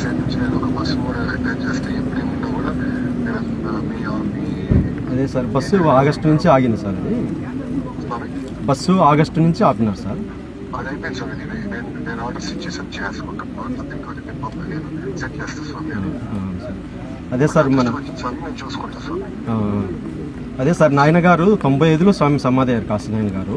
Side నుంచి నేను ఒక బస్సు కూడా రిటర్న్ చేస్తే ఎప్పుడేమున్నా కూడా నేను మీ మీ అదే సార్ బస్సు ఆగస్టు నుంచి ఆగింది సార్ అది బస్సు ఆగస్టు నుంచి ఆపినారు సార్ అది అయిపోయింది స్వామి నేను నేను నేను ఆర్డర్స్ ఇచ్చేసి చేసుకుంటాను నథింగ్ అది నేను పంప నేను సెట్ చేస్తాను స్వామి నేను ఆ, సార్ అదే సార్ మన అదే సార్ నాయన గారు తొంభై ఐదులో స్వామి సమాధి అయ్యారు కాశీ నాయన గారు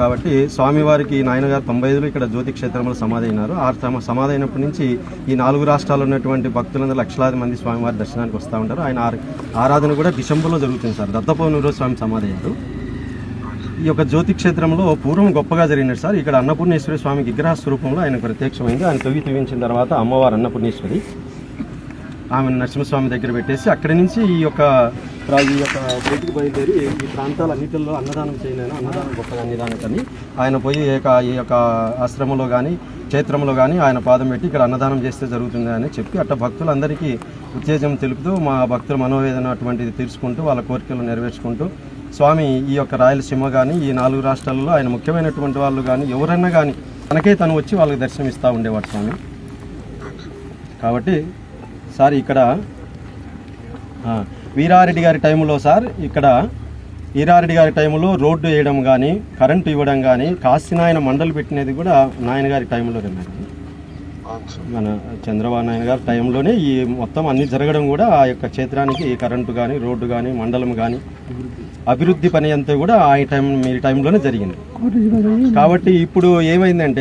కాబట్టి స్వామివారికి నాయనగారు తొంభై ఐదులో ఇక్కడ జ్యోతి క్షేత్రంలో సమాధి అయినారు. ఆ తమ సమాధి అయినప్పటి నుంచి ఈ నాలుగు రాష్ట్రాల్లో ఉన్నటువంటి భక్తులందరూ లక్షలాది మంది స్వామివారి దర్శనానికి వస్తూ ఉంటారు. ఆయన ఆరాధన కూడా డిసెంబర్లో జరుగుతుంది సార్. దత్తపౌర్ణమిలో స్వామి సమాధి అయ్యారు. ఈ యొక్క జ్యోతి క్షేత్రంలో పూర్వం గొప్పగా జరిగినది సార్. ఇక్కడ అన్నపూర్ణేశ్వరి స్వామి విగ్రహ స్వరూపంలో ఆయన ప్రత్యక్షమైంది. ఆయన తొవి తవ్వించిన తర్వాత అమ్మవారు అన్నపూర్ణేశ్వరి ఆమె నరసింహస్వామి దగ్గర పెట్టేసి అక్కడి నుంచి ఈ యొక్క ఈ యొక్క బయటికి బయలుదేరి ఈ ప్రాంతాలన్నింటిలో అన్నదానం చేయలేను అన్నదానం గొప్పగా అన్నదానం ఆయన పోయి ఈ యొక్క ఈ యొక్క ఆశ్రమంలో కానీ క్షేత్రంలో కానీ ఆయన పాదం పెట్టి ఇక్కడ అన్నదానం చేస్తే జరుగుతుంది అని చెప్పి అట్ట భక్తులందరికీ ఉత్తేజం తెలుపుతూ మా భక్తుల మనోవేదన అటువంటిది తీర్చుకుంటూ వాళ్ళ కోరికలు నెరవేర్చుకుంటూ స్వామి ఈ యొక్క రాయలసీమ కానీ ఈ నాలుగు రాష్ట్రాలలో ఆయన ముఖ్యమైనటువంటి వాళ్ళు కానీ ఎవరన్నా కానీ తనకే తను వచ్చి వాళ్ళకి దర్శనం ఇస్తూ ఉండేవాడు స్వామి. కాబట్టి సార్ ఇక్కడ వీరారెడ్డి గారి టైంలో సార్ ఇక్కడ వీరారెడ్డి గారి టైంలో రోడ్డు వేయడం కానీ కరెంటు ఇవ్వడం కానీ కాశీనాయన మండలి పెట్టినది కూడా నాయన గారి టైంలో మన చంద్రబాబు నాయుడు గారి టైంలోనే ఈ మొత్తం అన్ని జరగడం కూడా ఆ యొక్క క్షేత్రానికి కరెంటు కానీ రోడ్డు కానీ మండలం కానీ అభివృద్ధి పని అంతా కూడా ఆ టైం మీ టైంలోనే జరిగింది. కాబట్టి ఇప్పుడు ఏమైందంటే